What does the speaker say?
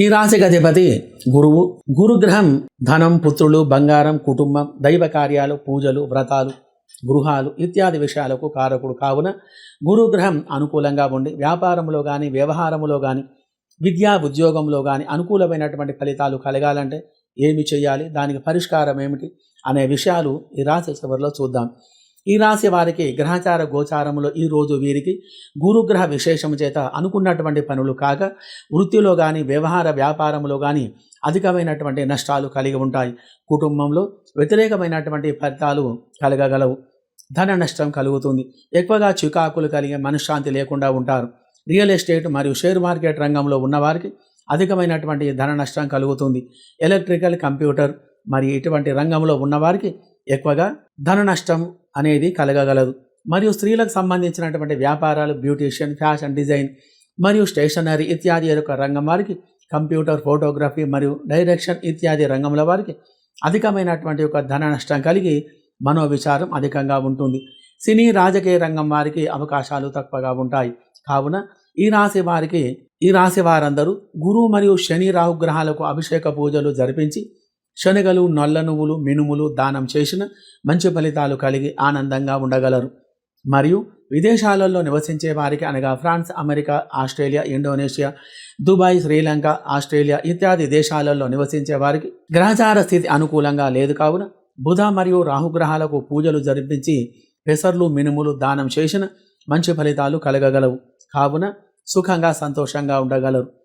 ఈ రాశికి అధిపతి గురువు. గురుగ్రహం ధనం పుత్రులు బంగారం కుటుంబం దైవ కార్యాలు పూజలు వ్రతాలు గృహాలు ఇత్యాది విషయాలకు కారకుడు కావున గురుగ్రహం అనుకూలంగా ఉండి వ్యాపారంలో కానీ వ్యవహారంలో కానీ విద్యా ఉద్యోగంలో కానీ అనుకూలమైనటువంటి ఫలితాలు కలగాలంటే ఏమి చేయాలి? దానికి పరిష్కారం ఏమిటి? అనే విషయాలు ఈ రాశి చివరిలో చూద్దాం. ఈ రాశి వారికి గ్రహచార గోచారములో ఈ రోజు వీరికి గురుగ్రహ విశేషము చేత అనుకున్నటువంటి పనులు కాక వృత్తిలో కానీ వ్యవహార వ్యాపారంలో కానీ అధికమైనటువంటి నష్టాలు కలిగి ఉంటాయి. కుటుంబంలో వ్యతిరేకమైనటువంటి ఫలితాలు కలగగలవు. ధన నష్టం కలుగుతుంది. ఎక్కువగా చికాకులు కలిగే మనశ్శాంతి లేకుండా ఉంటారు. రియల్ ఎస్టేట్ మరియు షేర్ మార్కెట్ రంగంలో ఉన్నవారికి అధికమైనటువంటి ధన నష్టం కలుగుతుంది. ఎలక్ట్రికల్ కంప్యూటర్ మరి ఇటువంటి రంగంలో ఉన్నవారికి ఎక్కువగా ధన నష్టం అనేది కలగగలదు. మరియు స్త్రీలకు సంబంధించినటువంటి వ్యాపారాలు బ్యూటీషియన్ ఫ్యాషన్ డిజైన్ మరియు స్టేషనరీ ఇత్యాది యొక్క రంగం వారికి కంప్యూటర్ ఫోటోగ్రఫీ మరియు డైరెక్షన్ ఇత్యాది రంగంలో వారికి అధికమైనటువంటి ఒక ధన నష్టం కలిగి మనోవిచారం అధికంగా ఉంటుంది. సినీ రాజకీయ రంగం వారికి అవకాశాలు తక్కువగా ఉంటాయి. కావున ఈ రాశి వారికి ఈ రాశి వారందరూ గురు మరియు శని రాహుగ్రహాలకు అభిషేక పూజలు జరిపించి శనగలు నల్ల నువ్వులు మినుములు దానం చేసిన మంచి ఫలితాలు కలిగి ఆనందంగా ఉండగలరు. మరియు విదేశాలలో నివసించే వారికి అనగా France America Australia Indonesia Dubai Sri Lanka Australia ఇత్యాది దేశాలలో నివసించే వారికి గ్రహచార స్థితి అనుకూలంగా లేదు కావున బుధ మరియు రాహుగ్రహాలకు పూజలు జరిపించి పెసర్లు మినుములు దానం చేసిన మంచి ఫలితాలు కలగగలవు. కావున సుఖంగా సంతోషంగా ఉండగలరు.